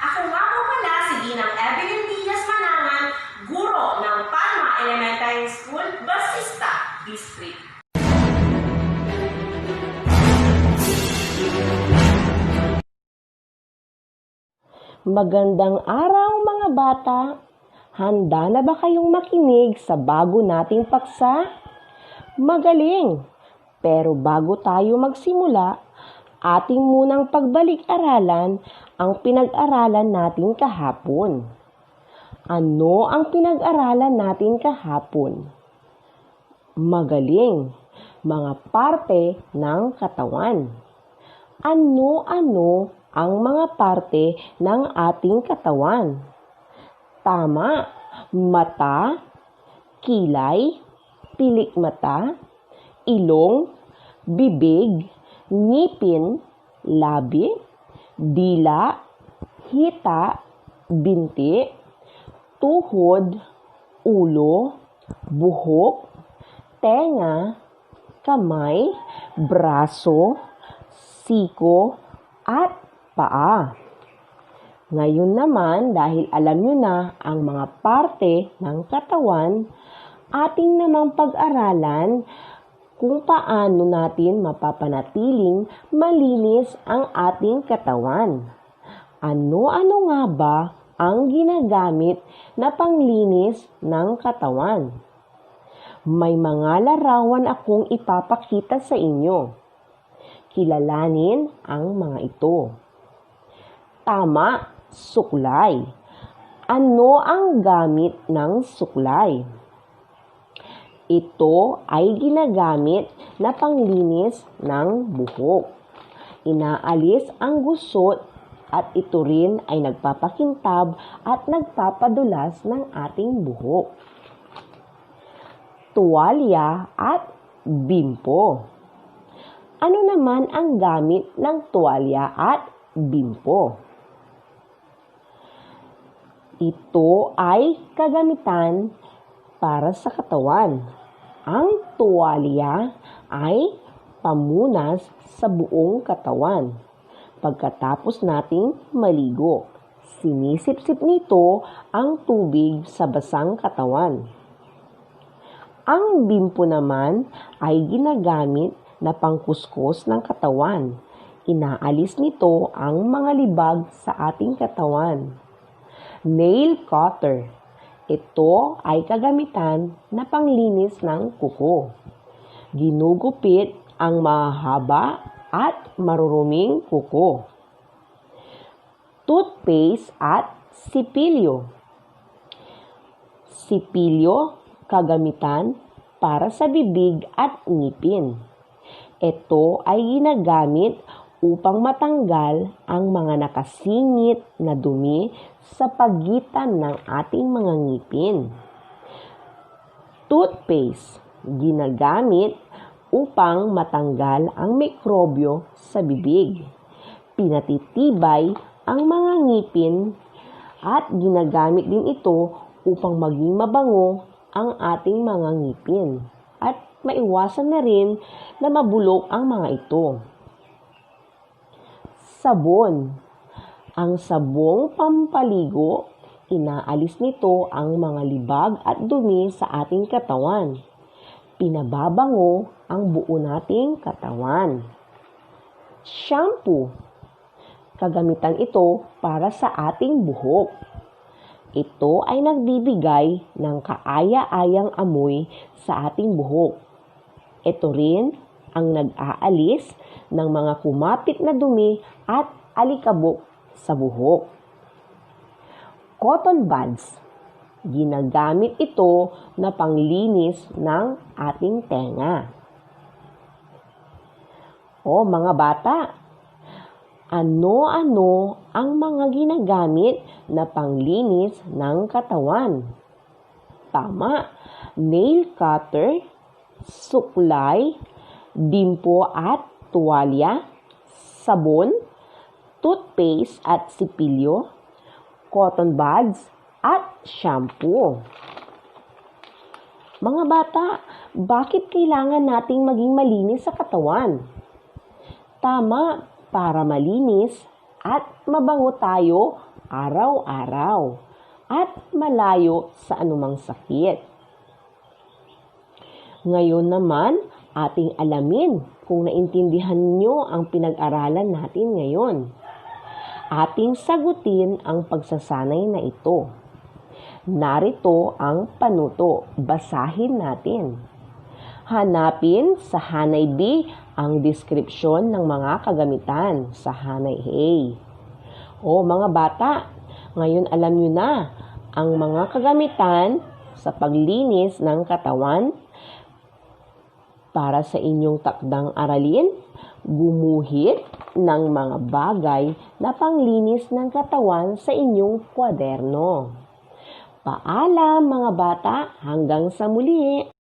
Ako nga po pala si Ginang Evelyn Diaz Manangan, guro ng Palma Elementary School, Basista District. Magandang araw mga bata! Handa na ba kayong makinig sa bago nating paksa? Magaling! Pero bago tayo magsimula, ating munang pagbalik-aralan ang pinag-aralan natin kahapon. Ano ang pinag-aralan natin kahapon? Magaling! Mga parte ng katawan. Ano-ano ang mga parte ng ating katawan? Tama, mata, kilay, pilik mata, ilong, bibig, ngipin, labi, dila, hita, binti, tuhod, ulo, buhok, tenga, kamay, braso, siko, at paa. Ngayon naman, dahil alam nyo na ang mga parte ng katawan, ating namang pag-aralan kung paano natin mapapanatiling malinis ang ating katawan. Ano-ano nga ba ang ginagamit na panglinis ng katawan? May mga larawan akong ipapakita sa inyo. Kilalanin ang mga ito. Tama, suklay. Ano ang gamit ng suklay? Ito ay ginagamit na panglinis ng buhok. Inaalis ang gusot at ito rin ay nagpapakintab at nagpapadulas ng ating buhok. Tuwalya at bimpo. Ano naman ang gamit ng tuwalya at bimpo? Ito ay kagamitan para sa katawan. Ang tuwalya ay pamunas sa buong katawan. Pagkatapos nating maligo, sinisip-sip nito ang tubig sa basang katawan. Ang bimpo naman ay ginagamit na pangkuskus ng katawan. Inaalis nito ang mga libag sa ating katawan. Nail cutter. Ito ay kagamitan na panglinis ng kuko. Ginugupit ang mahaba at maruruming kuko. Toothpaste at sipilyo. Sipilyo, kagamitan para sa bibig at ngipin. Ito ay ginagamit upang matanggal ang mga nakasingit na dumi sa pagitan ng ating mga ngipin. Toothpaste, ginagamit upang matanggal ang mikrobyo sa bibig. Pinatitibay ang mga ngipin at ginagamit din ito upang maging mabango ang ating mga ngipin at maiwasan na rin na mabulok ang mga ito. Sabon. Ang sabong pampaligo, inaalis nito ang mga libag at dumi sa ating katawan. Pinababango ang buo nating katawan. Shampoo. Kagamitan ito para sa ating buhok. Ito ay nagbibigay ng kaaya-ayang amoy sa ating buhok. Ito rin ang nag-aalis ng mga kumapit na dumi at alikabok sa buhok. Cotton buds. Ginagamit ito na panglinis ng ating tenga. O mga bata, ano-ano ang mga ginagamit na panglinis ng katawan? Tama, nail cutter, suklay, dimpo at tuwalya, sabon, toothpaste at sipilyo, cotton buds, at shampoo. Mga bata, bakit kailangan nating maging malinis sa katawan? Tama, para malinis at mabango tayo araw-araw at malayo sa anumang sakit. Ngayon naman, ating alamin kung naintindihan nyo ang pinag-aralan natin ngayon. Ating sagutin ang pagsasanay na ito. Narito ang panuto. Basahin natin. Hanapin sa Hanay B ang deskripsyon ng mga kagamitan sa Hanay A. O mga bata, ngayon alam nyo na ang mga kagamitan sa paglinis ng katawan para sa inyong takdang aralin, gumuhit ng mga bagay na panglinis ng katawan sa inyong kwaderno. Paalam mga bata, hanggang sa muli!